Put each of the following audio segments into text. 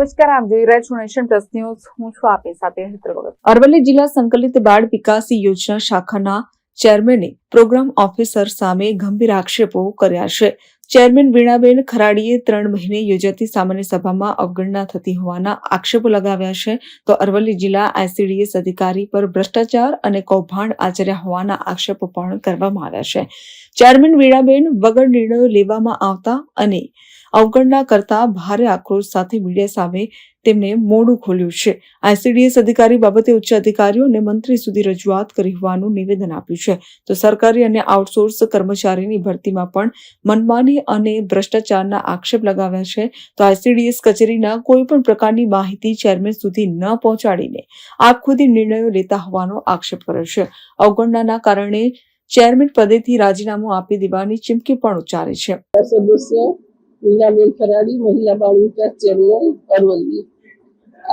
નમસ્કાર, આપ જોઈ રહ્યા છો નેશન પ્લસ ન્યૂઝ. હું છું આપની સાથે ભગત. અરવલ્લી જિલ્લા સંકલિત બાળ વિકાસ યોજના શાખાના ચેરમેને પ્રોગ્રામ ઓફિસર સામે ગંભીર આક્ષેપો કર્યા છે. ચેરમેન વીણાબેન ખરાડીએ ત્રણ મહિને યોજાતી સામાન્ય સભામાં અવગણના થતી હોવાના આક્ષેપો લગાવ્યા છે. તો અરવલ્લી જિલ્લા આઈસીડીએસ અધિકારી પર ભ્રષ્ટાચાર અને કૌભાંડ આચર્યા હોવાના આક્ષેપો પણ કરવામાં આવ્યા છે. ચેરમેન વીણાબેન વગર નિર્ણયો લેવામાં આવતા અને અવગણના કરતા ભારે આક્રોશ સાથે મીડિયા સામે તેમણે મોડું ખોલ્યું છે. આઈસીડીએસ અધિકારી બાબતે ઉચ્ચ અધિકારીઓ અને મંત્રી સુધી રજૂઆત કરી હોવાનું નિવેદન આપ્યું છે. તો સરકારી અને આઉટસોર્સ કર્મચારીની ભરતીમાં પણ મનમાની અને ભ્રષ્ટાચારના આક્ષેપ લગાવ્યા છે. તો આઈસીડીએસ કચેરીના કોઈ પણ પ્રકારની માહિતી ચેરમેન સુધી ન પહોંચાડીને આપખુદી નિર્ણયો લેતા હોવાનો આક્ષેપ કર્યો છે. અવગણનાના કારણે ચેરમેન પદેથી રાજીનામું આપી દેવાની ચીમકી પણ ઉચ્ચારી છે. સદસ્ય મહિલા બાળ વિકાસ ચેરમેન અરવલ્લી.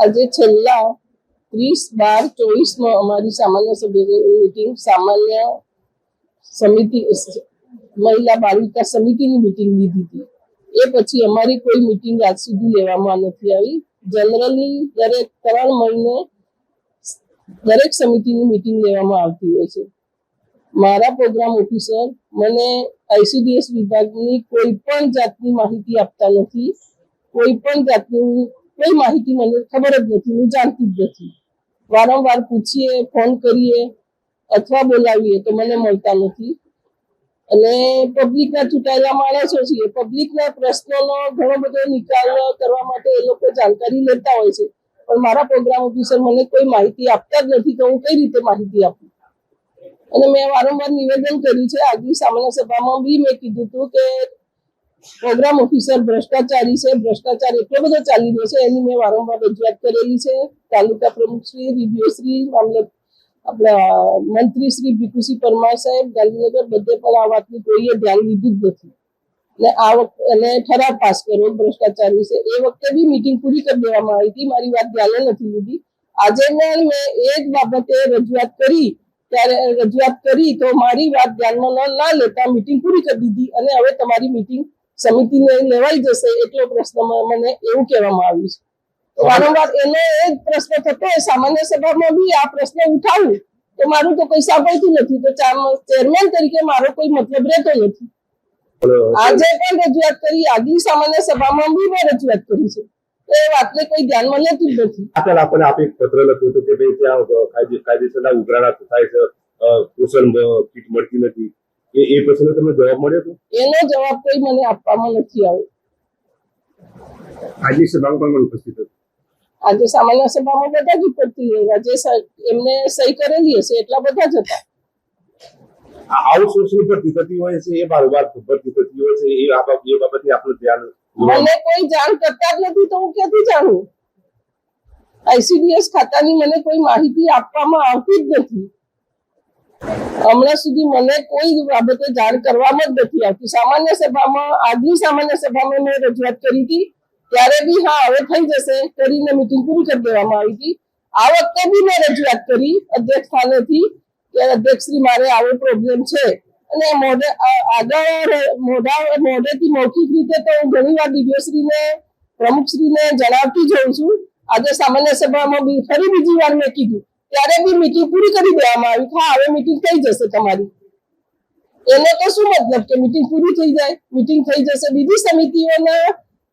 આજે છેલ્લા ત્રીસ, બાર, ચોવીસમાં અમારી સામાન્ય સભ્યની મિટિંગ સામાન્ય સમિતિ, મહિલા બાળ વિકાસ સમિતિની મિટિંગ લીધી હતી. એ પછી અમારી કોઈ મિટિંગ આજ સુધી લેવામાં નથી આવી. જનરલી દરેક ત્રણ મહિને દરેક સમિતિની મિટિંગ લેવામાં આવતી હોય છે. મારા પ્રોગ્રામ ઓફિસર મને આઈસીડીએસ વિભાગની કોઈ પણ જાતની માહિતી આપતા નથી. કોઈ પણ જાતની કોઈ માહિતી મને ખબર જ નથી, હું જાણતી જ નથી. વારંવાર પૂછીએ, ફોન કરીએ અથવા બોલાવીએ તો મને મળતા નથી. અને પબ્લિકના ચૂંટાયેલા માણસો છીએ, પબ્લિકના પ્રશ્નોનો ઘણો બધો નિકાલ કરવા માટે એ લોકો જાણકારી લેતા હોય છે. પણ મારા પ્રોગ્રામ ઓફિસર મને કોઈ માહિતી આપતા જ નથી, તો હું કઈ રીતે માહિતી આપું? અને મેં વારંવાર નિવેદન કર્યું છે આજની સામાન્ય સભામાં બી મેં કીધું હતું કે પ્રોગ્રામ ઓફિસર, ભ્રષ્ટાચારી છે, ભ્રષ્ટાચાર એટલો બધો ચાલી રહ્યો છે, એની મેં વારંવાર રજૂઆત કરેલી છે. તાલુકા પ્રમુખ શ્રી ડીડીઓ શ્રી મામલે આપણા મંત્રી શ્રી ભીખુસિંહ પરમાર સાહેબ, ગાંધીનગર, બધે પણ આ વાતની કોઈએ ધ્યાન લીધું જ નથી. અને આ વખતે અને ઠરાવ પાસ કર્યો ભ્રષ્ટાચાર વિશે એ વખતે બી મિટિંગ પૂરી કરી દેવામાં આવી હતી. મારી વાત ધ્યાને નથી લીધી. આજે મેં એ જ બાબતે રજૂઆત કરી. ત્યારે રજૂઆત કરી તો મારી વાત ધ્યાનમાં ના લેતા મિટિંગ પૂરી કરી દીધી અને હવે તમારી મિટિંગ સમિતિને લેવાઈ જશે એટલો પ્રશ્ન મને એવું કહેવામાં આવ્યું છે. વારંવાર એનો એ જ પ્રશ્ન થતો સામાન્ય સભામાં બી આ પ્રશ્ન ઉઠાવું તો મારું તો કોઈ સાંભળતું નથી. તો ચેરમેન તરીકે મારો કોઈ મતલબ રહેતો નથી. આજે પણ રજૂઆત કરી આગલી સામાન્ય સભામાં બી મેં રજૂઆત કરી છે. એ વાતને કોઈ ધ્યાનમાં લેતું જ નથી. આપણે આપણે આપે પત્ર લખ્યું હતું કે ભાઈ ત્યાં કાયદે કાયદેસરના ઉઘરાણા થાય છે. કુશલ કીટ મળતી નથી. એ એ પ્રશ્નનો તમને જવાબ મળ્યો હતો એનો જવાબ કોઈ મને આપવામાં નથી આવ્યો. આજે સભામાં પણ ઉપસ્થિત હતો? આજે સામાન્ય સભામાં બધા જ ઉપસ્થિત રહ્યા જે એમને સહી કરેલી હશે એટલા બધા જ હતા. આઉટસોર્સિંગ ભરતી થતી હોય છે એ બારોબાર ભરતી થતી હોય છે એ આ બાબ- એ બાબતે આપણું ધ્યાન મને કોઈ જાણ કરતા જ નથી તો હું ક્યાંથી જાણું? આઈસીડીએસ ખાતાની મને કોઈ માહિતી આપવામાં આવતી જ નથી. હમણાં સુધી મને કોઈ બાબતે જાણ કરવામાં જ નથી આવતી. સામાન્ય સભામાં, આજની સામાન્ય સભામાં મેં રજૂઆત કરી હતી. ત્યારે બી હા, હવે થઈ જશે કરીને મિટિંગ પૂરી કરી દેવામાં આવી હતી. આ વખતે બી મેં રજૂઆત કરી અધ્યક્ષ સ્થાનેથી કે અધ્યક્ષશ્રી મારે આવો પ્રોબ્લેમ છે. અને મોઢે આગળ મોઢા, મોઢેથી મૌખિક રીતે તો હું ઘણી વાર ડીડીઓશ્રીને પ્રમુખશ્રીને જણાવતી જોઉં છું. આજે સામાન્ય સભામાં ફરી બીજી વાર મેં કીધું ત્યારે બી મિટિંગ પૂરી કરી દેવામાં આવી. હા, હવે મિટિંગ થઈ જશે તમારી. એનો તો શું મતલબ કે મિટિંગ પૂરી થઈ જાય? મિટિંગ થઈ જશે. બીજી સમિતિઓના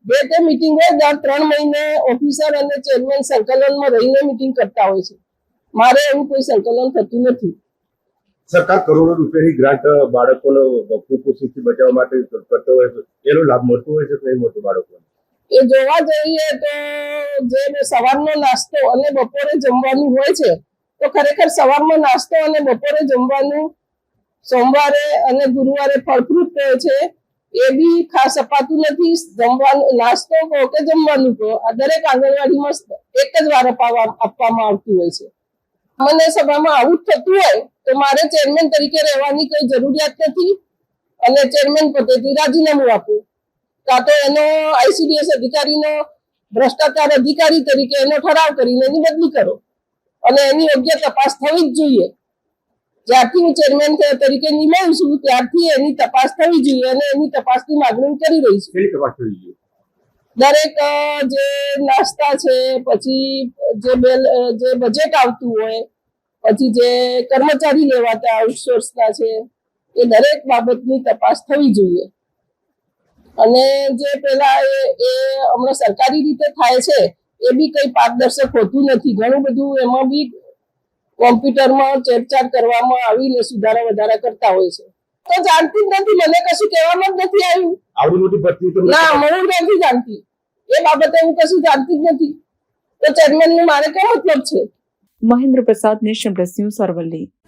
બે તે મિટિંગ હોય, દર ત્રણ મહિને ઓફિસર અને ચેરમેન સંકલનમાં રહીને મિટિંગ કરતા હોય છે. મારે એવું કોઈ સંકલન થતું નથી. સરકાર કરોડો રૂપિયાની ગ્રાન્ટ બાળકોનો કુપોષણથી બચાવવા માટે કરતો હોય છે એનો લાભ મળતો હોય છે નહીં મળતો બાળકોને? એ જોવા જઈએ તો જે સવારનો નાસ્તો અને બપોરે જમવાનું હોય છે, તો ખરેખર સવારમાં નાસ્તો અને બપોરે જમવાનું સોમવારે અને ગુરુવારે ફળફ્રૂટ કહે છે, એ બી ખાસ અપાતું નથી. જમવાનું, નાસ્તો કહો કે જમવાનું કહો, આ દરેક આંગણવાડીમાં એક જ વાર આપવામાં આવતું હોય છે. મને સભામાં આવું થતું હોય, તો મારે ચેરમેન તરીકે રહેવાની કોઈ જરૂરિયાત નથી, અને ચેરમેન પદેથી રાજીનામું આપવું કાં તો એનો આઈસીડીએસ અધિકારીનો ભ્રષ્ટાચાર અધિકારી તરીકે એનો ઠરાવ કરીને એની બદલી કરો. અને એની યોગ્ય તપાસ થવી જ જોઈએ. જ્યારથી હું ચેરમેન તરીકે નિમાવું છું ત્યારથી એની તપાસ થવી જોઈએ અને એની તપાસની માગણી કરી રહી છું. દરેક જે નાસ્તા છે પછી જે બેલ જે બજેટ આવતું હોય પછી જે કર્મચારી લેવાતા આઉટસોર્સના છે એ દરેક બાબતની તપાસ થવી જોઈએ. અને જે પેલા એ એ હમણાં સરકારી રીતે થાય છે એ બી કઈ પારદર્શક હોતું નથી. ઘણું બધું એમાં બી કોમ્પ્યુટરમાં ચેરચાર કરવામાં આવીને સુધારા વધારા કરતા હોય છે. તો જાણતી જ નથી મને કશું કહેવામાં જ નથી આવ્યું. આવડી મોટી ભરતી ના હું નથી જાણતી. એ બાબતે હું કશું જાણતી જ નથી. તો ચેરમેનનું મારે કયો મતલબ છે? મહેન્દ્ર પ્રસાદ નેશન પ્લસ ન્યૂઝ અરવલ્લી.